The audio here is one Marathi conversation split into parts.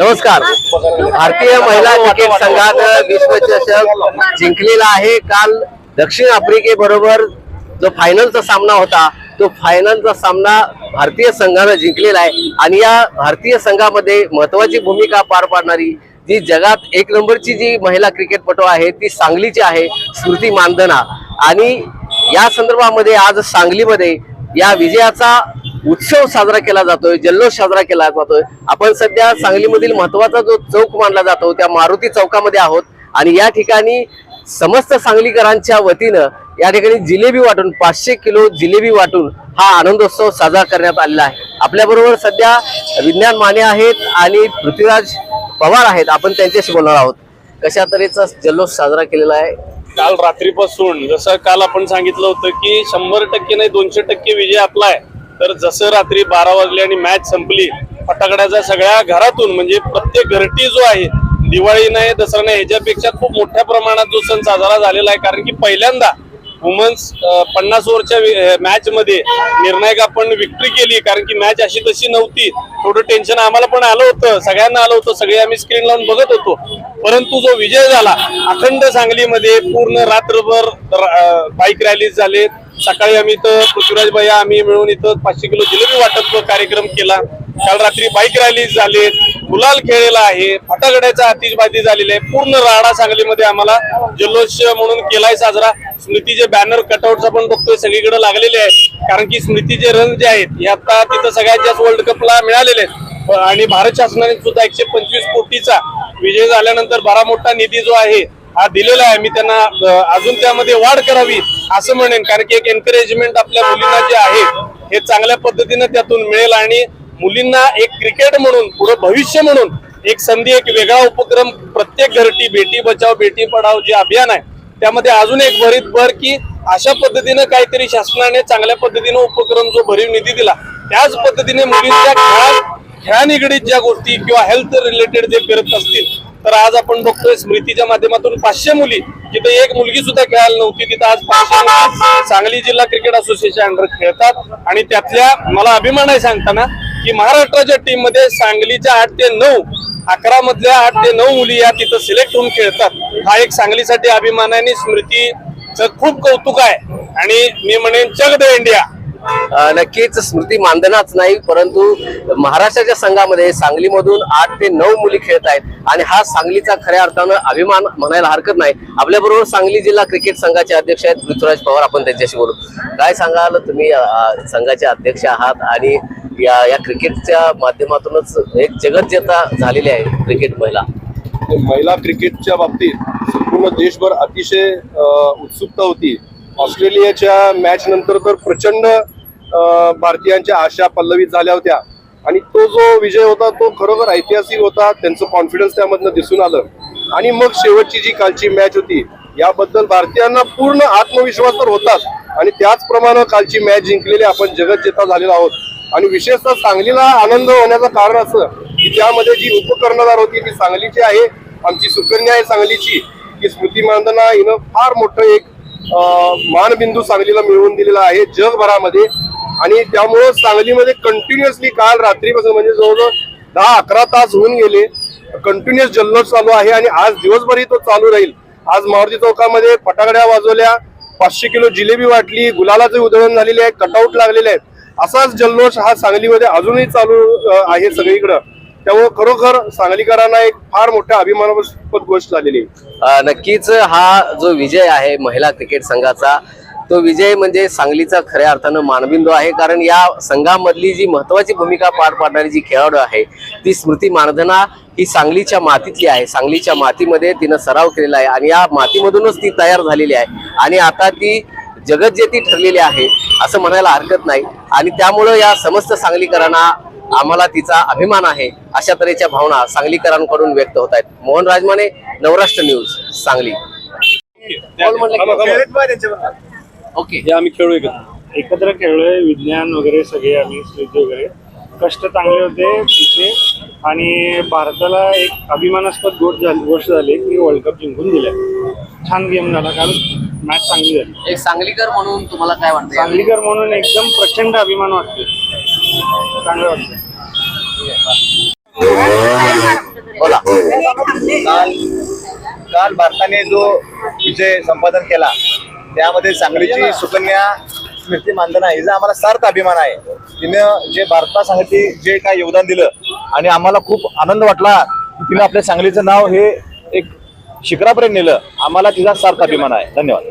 नमस्कार. भारतीय महिला क्रिकेट संघात विश्वचषक जिंकलेला आहे. काल दक्षिण आफ्रिकेबरोबर जो फायनलचा सामना होता तो फायनलचा सामना भारतीय संघानं जिंकलेला आहे. आणि या भारतीय संघामध्ये महत्वाची भूमिका पार पाडणारी जी जगात एक नंबरची जी महिला क्रिकेटपटू आहे ती सांगलीची आहे स्मृती मानधना. आणि या संदर्भामध्ये आज सांगलीमध्ये या विजयाचा उत्सव साजरा केला जातोय जल्लोष साजरा केला जातोय. आपण सध्या सांगलीमधील महत्त्वाचा जो चौक मानला जातो त्या मारुती चौकामध्ये आहोत. आणि या ठिकाणी समस्त सांगलीकरांच्या वतीनं या ठिकाणी जिलेबी वाटून पाचशे किलो जिलेबी वाटून हा आनंदोत्सव साजरा करण्यात आलेला आहे. आपल्याबरोबर सध्या विज्ञान माने आहेत आणि पृथ्वीराज पवार आहेत. आपण त्यांच्याशी बोलणार आहोत. कशा तऱ्हेचा जल्लोष साजरा केलेला आहे? काल रात्रीपासून जसं काल आपण सांगितलं होतं की शंभर टक्के नाही दोनशे टक्के विजय आपला आहे. तर जसं रात्री बारा वाजले आणि मॅच संपली फटाकड्याचा सगळ्या घरातून म्हणजे प्रत्येक घरटी जो आहे दिवाळी नाही दसरा नाही ह्याच्यापेक्षा खूप मोठ्या प्रमाणात जो सण साजरा झालेला आहे कारण की पहिल्यांदा वुमन्स पन्नास ओव्हरच्या मॅच मध्ये निर्णायक आपण विक्ट्री केली कारण की मॅच अशी तशी नव्हती. थोडं टेन्शन आम्हाला पण आलं होतं सगळ्यांना आलं होतं सगळे आम्ही स्क्रीन लावून बघत होतो. परंतु जो विजय झाला अखंड सांगलीमध्ये पूर्ण रात्रभर बाईक रॅलीज झाले सकाळी आम्ही इथं पृथ्वीराज भैया आम्ही मिळून इथं पाचशे किलो जिलेबी वाटप कार्यक्रम केला. काल रात्री बाईक रॅली झाले. गुलाल खेळलेला आहे. फटाकड्याचा आतिषबाजी झालेली आहे. पूर्ण राडा सांगलीमध्ये आम्हाला जल्लोष म्हणून केलाय साजरा. स्मृतीचे बॅनर कटआउट आपण बघतोय. सगळीकडे लागलेले आहेत. कारण की स्मृतीचे रन जे आहेत हे आता तिथं सगळ्यात जास्त वर्ल्ड कपला मिळालेले आहेत. आणि भारत शासनाने सुद्धा एकशे पंचवीस कोटीचा विजय झाल्यानंतर बरा मोठा निधी जो आहे हा दिलेला आहे. मी त्यांना अजून त्यामध्ये वाढ करावी असं म्हणेन. कारण की एक एनकरेजमेंट आपल्या मुलींना जे आहे हे चांगल्या पद्धतीनं त्यातून मिळेल आणि मुलींना एक क्रिकेट म्हणून पुढे भविष्य म्हणून एक संधी एक वेगळा उपक्रम प्रत्येक घरटी बेटी बचाव बेटी पढाव जे अभियान आहे त्यामध्ये अजून एक भरीत भर की अशा पद्धतीनं काहीतरी शासनाने चांगल्या पद्धतीनं उपक्रम जो भरीव निधी दिला त्याच पद्धतीने मुलींच्या खेळा खेळा निगडीत ज्या गोष्टी किंवा हेल्थ रिलेटेड जे करत असतील तर आज आपण बघतोय स्मृतीच्या माध्यमातून पाचशे मुली जिथे एक मुलगी सुद्धा खेळायला नव्हती तिथं आज पाचशे मुली सांगली जिल्हा क्रिकेट असोसिएशन अंडर खेळतात. आणि त्यातल्या मला अभिमान आहे सांगताना की महाराष्ट्राच्या टीममध्ये सांगलीच्या आठ ते नऊ अकरा मधल्या आठ ते नऊ मुली या तिथं सिलेक्ट होऊन खेळतात. हा एक सांगलीसाठी अभिमान आहे आणि स्मृतीचं खूप कौतुक आहे. आणि मी म्हणेन चक द इंडिया! नक्कीच स्मृती मानधनाच नाही परंतु महाराष्ट्राच्या संघामध्ये सांगलीमधून आठ ते नऊ मुली खेळत आहेत आणि हा सांगलीचा खऱ्या अर्थानं अभिमान म्हणायला हरकत नाही. आपल्याबरोबर सांगली जिल्हा क्रिकेट संघाचे अध्यक्ष आहेत पृथ्वीराज पवार. आपण त्यांच्याशी बोलू. काय सांगाल? तुम्ही संघाचे अध्यक्ष आहात आणि या या क्रिकेटच्या माध्यमातूनच एक जगज्जेता झालेली आहे क्रिकेट महिला. महिला क्रिकेटच्या बाबतीत संपूर्ण देशभर अतिशय उत्सुकता होती. ऑस्ट्रेलियाच्या मॅच नंतर तर प्रचंड भारतीयांच्या आशा पल्लवित झाल्या होत्या. आणि तो जो विजय होता तो खरोखर ऐतिहासिक होता त्यांचं कॉन्फिडन्स त्यामधनं दिसून आलं. आणि मग शेवटची जी कालची मॅच होती याबद्दल भारतीयांना पूर्ण आत्मविश्वास तर होताच. आणि त्याचप्रमाणे कालची मॅच जिंकलेली आपण जगत जेता झालेलो आहोत. आणि विशेषतः सांगलीला आनंद होण्याचं कारण असं की त्यामध्ये जी उपकर्णधार होती ती सांगलीची आहे. आमची सुकन्या आहे सांगलीची की स्मृती मानधना हिनं फार मोठं एक मानबिंदू सांगलीला मिळवून दिलेला आहे जगभरामध्ये. आणि त्यामुळं सांगलीमध्ये कंटिन्युअसली काल रात्रीपासून म्हणजे जवळजवळ दहा अकरा तास होऊन गेले. कंटिन्युअस जल्लोष चालू आहे आणि आज दिवसभरही तो चालू राहील. आज मारुती चौकामध्ये फटाकड्या वाजवल्या पाचशे किलो जिलेबी वाटली गुलालाचे उधळण झालेले आहे कटआउट लागलेले आहेत. असाच जल्लोष हा सांगलीमध्ये अजूनही चालू आहे सगळीकडं. त्यामुळे खरोखर सांगलीकरांना एक फार मोठ्या अभिमानास्पद गोष्ट झालेली आहे. नक्कीच हा जो विजय आहे महिला क्रिकेट संघाचा तो विजय म्हणजे सांगलीचा खऱ्या अर्थानं मानबिंदू आहे. कारण या संघामधली जी महत्वाची भूमिका पार पाडणारी जी खेळाडू आहे ती स्मृती मानधना ही सांगलीच्या मातीतली आहे. सांगलीच्या मातीमध्ये तिनं सराव केलेला आहे आणि या मातीमधूनच ती तयार झालेली आहे. आणि आता ती जगज्जेती ठरलेली आहे असं म्हणायला हरकत नाही. आणि त्यामुळं या समस्त सांगलीकरांना आम्हाला तिचा अभिमान आहे. अशा तऱ्हेच्या भावना सांगलीकरांकडून व्यक्त होत आहेत. मोहन राजमाने नवराष्ट्र न्यूज सांगली. ओके. हे आम्ही खेळू का एकत्र खेळलोय विज्ञान वगैरे सगळे आम्ही वगैरे. कष्ट चांगले होते तिचे. आणि भारताला एक अभिमानास्पद गोष्ट झाली गोष्ट झाली की वर्ल्ड कप जिंकून दिले छान गेम झाला कारण मॅच चांगली झाली. एक सांगलीकर म्हणून तुम्हाला काय वाटतं सांगलीकर म्हणून एकदम प्रचंड अभिमान वाटतो चांगलं वाटतं बोला. काल काल भारताने जो विजय संपादन केला त्यामध्ये सांगलीची सुकन्या स्मृती मानधना हिचा आम्हाला सार्थ अभिमान आहे. तिनं जे भारतासाठी जे काय योगदान दिलं आणि आम्हाला खूप आनंद वाटला तिनं आपल्या सांगलीचं नाव हे एक शिखरापर्यंत नेलं. आम्हाला तिचा सार्थ अभिमान आहे. धन्यवाद.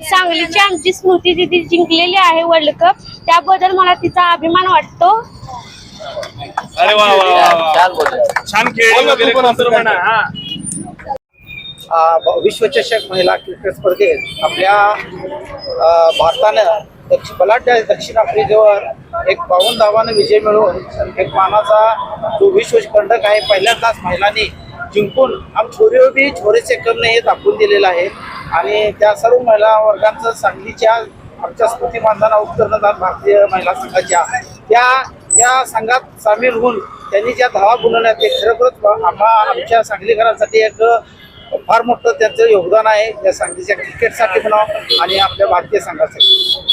सांगलीची आमची स्मृती दिदी जिंकलेली आहे वर्ल्ड कप त्याबद्दल मला तिचा अभिमान वाटतो. अरे वा वा वा वा. छान बोलतो छान खेळली वगैरे कोणतं म्हणा. हा. अ, विश्वचषक महिला क्रिकेट स्पर्धेत आपल्या अ, भारतानं दक्षिण बलाढ्य दक्षिण आफ्रिकेवर एक बावन्न धावानं विजय मिळवून एक मानाचा जो विश्वकंडक आहे पहिल्यांदाच महिलांनी जिंकून आम छोरे बी छोरे से कम नाही हे दाखवून दिलेलं आहे. आणि त्या सर्व महिला वर्गांचं सांगलीच्या आमच्या स्मृती मानधना उपकर्णदार भारतीय महिला संघाच्या त्या या संघात सामील होऊन त्यांनी ज्या धावा गुणवल्या ते खरोखरच आम्हा आमच्या सांगलीकरांसाठी एक फार मोठं त्यांचं योगदान आहे. या सांगलीच्या क्रिकेटसाठी म्हणावं आणि आपल्या भारतीय संघासाठी.